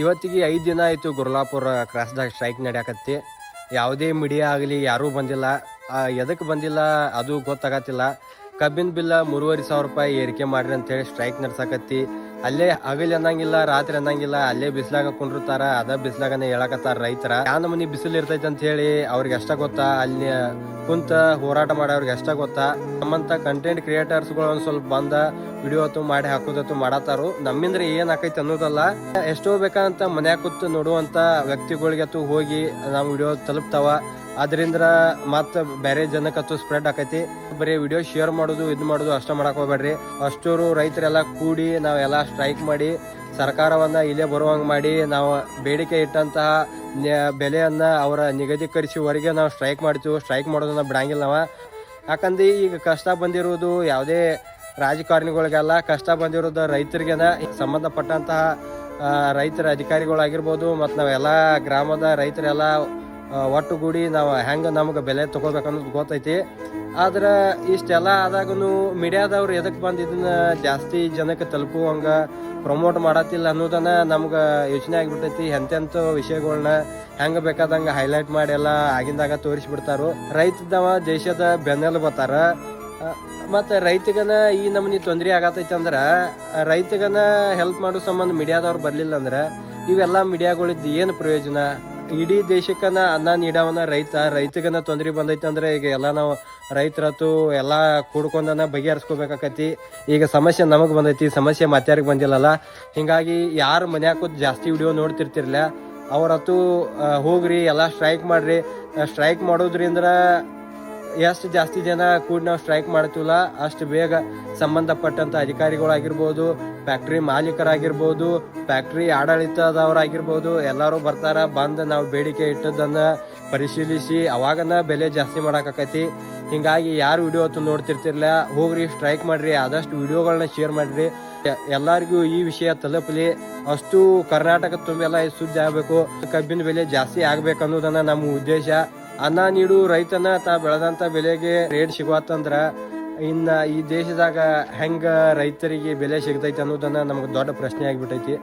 ಇವತ್ತಿಗೆ ಐದು ದಿನ ಆಯಿತು ಗುರ್ಲಾಪುರ ಕ್ರಾಸ್ದಾಗ ಸ್ಟ್ರೈಕ್ ನಡೆಯಕತ್ತಿ. ಯಾವುದೇ ಮೀಡಿಯಾ ಆಗಲಿ, ಯಾರೂ ಬಂದಿಲ್ಲ. ಎದಕ್ಕೆ ಬಂದಿಲ್ಲ ಅದು ಗೊತ್ತಾಗತ್ತಿಲ್ಲ. ಕಬ್ಬಿನ ಬಿಲ್ಲ ಮೂರುವರೆ ಸಾವಿರ ರೂಪಾಯಿ ಏರಿಕೆ ಮಾಡ್ರಿ ಅಂತೇಳಿ ಸ್ಟ್ರೈಕ್ ನಡ್ಸಕತ್ತಿ. ಅಲ್ಲೇ ಹಗಲ್ ಅನ್ನಂಗಿಲ್ಲ, ರಾತ್ರಿ ಅನ್ನಂಗಿಲ್ಲ, ಅಲ್ಲೇ ಬಿಸಿಲಾಗ ಕುಂಡಿರ್ತಾರ ಅದ ಬಿಸ್ಲಾಗನೆ ಹೇಳಕತ್ತಾರ ರೈತರ. ಯಾವ ಮನಿ ಬಿಸಿಲು ಇರ್ತೈತೆ ಅಂತ ಹೇಳಿ ಅವ್ರಿಗೆ ಎಷ್ಟ ಗೊತ್ತಾ? ಅಲ್ಲಿ ಕುಂತ ಹೋರಾಟ ಮಾಡೋರಿಗೆ ಎಷ್ಟ ಗೊತ್ತಾ? ನಮ್ಮಂತ ಕಂಟೆಂಟ್ ಕ್ರಿಯೇಟರ್ಸ್ಗಳು ಒಂದ್ ಸ್ವಲ್ಪ ಬಂದ ವಿಡಿಯೋ ಅತ್ತು ಮಾಡಿ ಹಾಕೋದತ್ತು ಮಾಡತ್ತಾರು. ನಮ್ಮಿಂದ ಏನ್ ಆಕೈತಿ ಅನ್ನೋದಲ್ಲ, ಎಷ್ಟೋ ಬೇಕಂತ ಮನ್ಯಾಗ ಕುತ್ತು ನೋಡುವಂತ ವ್ಯಕ್ತಿಗಳಿಗೆ ಹೋಗಿ ನಮ್ ವಿಡಿಯೋ ತಲುಪ್ತಾವ. ಅದರಿಂದ ಮತ್ತೆ ಬೇರೆ ಜನಕ್ಕತ್ತು ಸ್ಪ್ರೆಡ್ ಆಕೈತಿ. ಬರೀ ವಿಡಿಯೋ ಶೇರ್ ಮಾಡೋದು, ಇದು ಮಾಡೋದು ಅಷ್ಟ ಮಾಡಕ್ ಹೋಗ್ಬೇಡ್ರಿ ಅಷ್ಟೂರು ರೈತರೆಲ್ಲ ಕೂಡಿ ನಾವೆಲ್ಲ ಸ್ಟ್ರೈಕ್ ಮಾಡಿ, ಸರ್ಕಾರವನ್ನ ಇಲ್ಲೇ ಬರುವಂಗೆ ಮಾಡಿ, ನಾವು ಬೇಡಿಕೆ ಇಟ್ಟಂತಹ ಬೆಲೆಯನ್ನ ಅವರ ನಿಗದೀಕರಿಸುವವರೆಗೆ ನಾವು ಸ್ಟ್ರೈಕ್ ಮಾಡ್ತೀವಿ ಸ್ಟ್ರೈಕ್ ಮಾಡೋದನ್ನ ಬಿಡಂಗಿಲ್ಲ ನಾವು. ಯಾಕಂದ್ರೆ ಈಗ ಕಷ್ಟ ಬಂದಿರುವುದು ಯಾವುದೇ ರಾಜಕಾರಣಿಗಳಿಗೆಲ್ಲ ಕಷ್ಟ ಬಂದಿರೋದು ರೈತರಿಗೆನ, ಸಂಬಂಧಪಟ್ಟಂತಹ ರೈತರ ಅಧಿಕಾರಿಗಳಾಗಿರ್ಬೋದು ಮತ್ತು ನಾವೆಲ್ಲ ಗ್ರಾಮದ ರೈತರೆಲ್ಲ ಒಟ್ಟುಗೂಡಿ ನಾವು ಹೆಂಗೆ ನಮ್ಗೆ ಬೆಲೆ ತಗೋಬೇಕನ್ನೋದು ಗೊತ್ತೈತಿ. ಆದ್ರೆ ಇಷ್ಟೆಲ್ಲ ಆದಾಗೂ ಮೀಡಿಯಾದವ್ರು ಎದಕ್ಕೆ ಬಂದಿದ್ದನ್ನ ಜಾಸ್ತಿ ಜನಕ್ಕೆ ತಲುಪುವಂಗ ಪ್ರಮೋಟ್ ಮಾಡತ್ತಿಲ್ಲ ಅನ್ನೋದನ್ನ ನಮ್ಗೆ ಯೋಚನೆ ಆಗಿಬಿಟ್ಟೈತಿ. ಎಂತೆಂಥ ವಿಷಯಗಳನ್ನ ಹೆಂಗೆ ಬೇಕಾದಂಗೆ ಹೈಲೈಟ್ ಮಾಡಿ ಎಲ್ಲ ಆಗಿಂದಾಗ ತೋರಿಸ್ಬಿಡ್ತಾರು. ರೈತದವ ದೇಶದ ಬೆನ್ನೆಲು ಬರ್ತಾರ ಮತ್ತು ರೈತಗನ ಈ ನಮೂನಿ ತೊಂದರೆ ಆಗತೈತಿ ಅಂದ್ರೆ ರೈತಗನ ಹೆಲ್ಪ್ ಮಾಡೋ ಸಂಬಂಧ ಮೀಡಿಯಾದವ್ರು ಬರಲಿಲ್ಲ ಅಂದ್ರೆ ಇವೆಲ್ಲ ಮೀಡಿಯಾಗಳಿದ್ದು ಏನು ಪ್ರಯೋಜನ? ಇಡೀ ದೇಶಕ್ಕನ ಅನ್ನ ನೀಡವನ ರೈತ, ರೈತಗನ ತೊಂದರೆ ಬಂದೈತೆ ಅಂದ್ರೆ ಈಗ ಎಲ್ಲ ನಾವು ರೈತರತ್ತು ಎಲ್ಲ ಕೂಡ್ಕೊಂಡನ ಬಗೆಹರಿಸ್ಕೋಬೇಕಾಕತಿ. ಈಗ ಸಮಸ್ಯೆ ನಮಗೆ ಬಂದೈತಿ, ಸಮಸ್ಯೆ ಮತ್ತಾರಿಗೆ ಬಂದಿಲ್ಲಲ್ಲ. ಹಿಂಗಾಗಿ ಯಾರು ಮನ್ಯಾಗ ಕೂತ್ ಜಾಸ್ತಿ ವಿಡಿಯೋ ನೋಡ್ತಿರ್ತಿರ್ಲ ಅವರತ್ತು ಹೋಗ್ರಿ, ಎಲ್ಲ ಸ್ಟ್ರೈಕ್ ಮಾಡ್ರಿ. ಸ್ಟ್ರೈಕ್ ಮಾಡೋದ್ರಿಂದ ಎಷ್ಟು ಜಾಸ್ತಿ ಜನ ಕೂಡಿ ನಾವು ಸ್ಟ್ರೈಕ್ ಮಾಡ್ತೀವಲ್ಲ ಅಷ್ಟು ಬೇಗ ಸಂಬಂಧಪಟ್ಟಂಥ ಅಧಿಕಾರಿಗಳಾಗಿರ್ಬೋದು, ಫ್ಯಾಕ್ಟ್ರಿ ಮಾಲೀಕರಾಗಿರ್ಬೋದು, ಫ್ಯಾಕ್ಟ್ರಿ ಆಡಳಿತದವರಾಗಿರ್ಬೋದು, ಎಲ್ಲರೂ ಬರ್ತಾರ, ಬಂದು ನಾವು ಬೇಡಿಕೆ ಇಟ್ಟದನ್ನ ಪರಿಶೀಲಿಸಿ, ಅವಾಗನ ಬೆಲೆ ಜಾಸ್ತಿ ಮಾಡಾಕತಿ ಹಿಂಗಾಗಿ ಯಾರು ವಿಡಿಯೋ ಅಂತ ನೋಡ್ತಿರ್ತಿರ್ಲಿಲ್ಲ, ಹೋಗ್ರಿ, ಸ್ಟ್ರೈಕ್ ಮಾಡ್ರಿ, ಆದಷ್ಟು ವಿಡಿಯೋಗಳನ್ನ ಶೇರ್ ಮಾಡ್ರಿ. ಎಲ್ಲರಿಗೂ ಈ ವಿಷಯ ತಲುಪಲಿ. ಅಷ್ಟು ಕರ್ನಾಟಕ ತುಂಬೆಲ್ಲ ಸುದ್ದಿ ಆಗಬೇಕು, ಕಬ್ಬಿನ ಬೆಲೆ ಜಾಸ್ತಿ ಆಗ್ಬೇಕು ಅನ್ನೋದನ್ನ ನಮ್ಮ ಉದ್ದೇಶ. ಅನ್ನ ನೀಡು ರೈತನ ತಾ ಬೆಳೆದಂತ ಬೆಲೆಗೆ ರೇಟ್ ಸಿಗುವತ್ತಂದ್ರ ಇನ್ನ ಈ ದೇಶದಾಗ ಹೆಂಗ ರೈತರಿಗೆ ಬೆಲೆ ಸಿಗ್ತೈತಿ ಅನ್ನೋದನ್ನ ನಮ್ಗೆ ದೊಡ್ಡ ಪ್ರಶ್ನೆ ಆಗ್ಬಿಟ್ಟೈತಿ